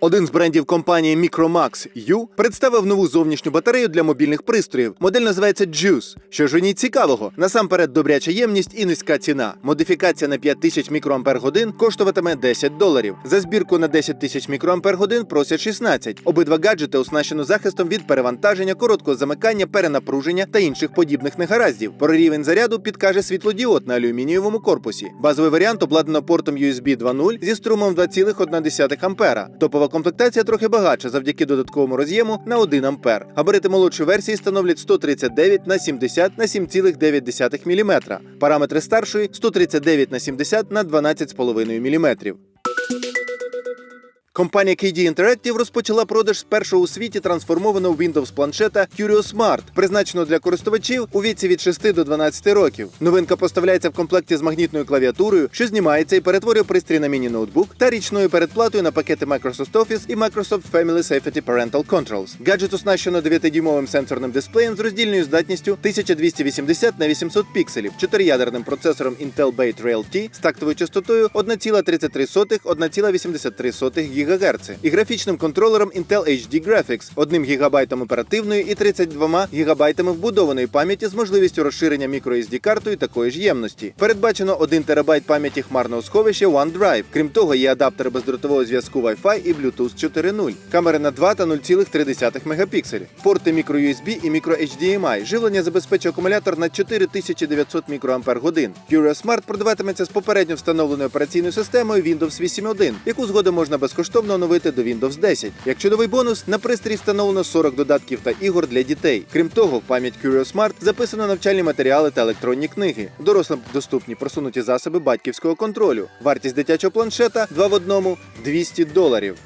Один з брендів компанії Micromax U представив нову зовнішню батарею для мобільних пристроїв. Модель називається Juice. Що ж у ній цікавого? Насамперед добряча ємність і низька ціна. Модифікація на 5000 мікроампер коштуватиме 10 доларів. За збірку на 10 тисяч мікроампер просять 16. Обидва гаджети оснащено захистом від перевантаження, короткого замикання, перенапруження та інших подібних негараздів. Про рівень заряду підкаже світлодіод на алюмінієвому корпусі. Базовий варіант обладнано портом USB 2.0 зі струмом 2,1 ампера. Топова комплектація трохи багатша завдяки додатковому роз'єму на 1 ампер. Габарити молодшої версії становлять 139 на 70 на 7,9 мм. Параметри старшої 139 на 70 на 12,5 мм. Компанія KD Interactive розпочала продаж першого у світі трансформованого Windows планшета Curio Smart, призначеного для користувачів у віці від 6 до 12 років. Новинка поставляється в комплекті з магнітною клавіатурою, що знімається і перетворює пристрій на міні-ноутбук та річною передплатою на пакети Microsoft Office і Microsoft Family Safety Parental Controls. Гаджет оснащено 9-дюймовим сенсорним дисплеєм з роздільною здатністю 1280 на 800 пікселів, чотириядерним процесором Intel Bay Trail T з тактовою частотою 1,33-1,83 ГГц і графічним контролером Intel HD Graphics, 1 ГБ оперативної і 32 ГБ вбудованої пам'яті з можливістю розширення microSD картою такої ж ємності. Передбачено 1 ТБ пам'яті хмарного сховища OneDrive. Крім того, є адаптери бездротового зв'язку Wi-Fi і Bluetooth 4.0, камери на 2 та 0,3 мегапікселі, порти microUSB і microHDMI. Живлення забезпечує акумулятор на 4900 мікроампер годин. Curio Smart продаватиметься з попередньо встановленою операційною системою Windows 8.1, яку згодом можна безкоштовно оновити до Windows 10. Як чудовий бонус, на пристрій встановлено 40 додатків та ігор для дітей. Крім того, в пам'ять Curio Smart записано навчальні матеріали та електронні книги. Дорослим доступні просунуті засоби батьківського контролю. Вартість дитячого планшета 2 в одному 200 доларів.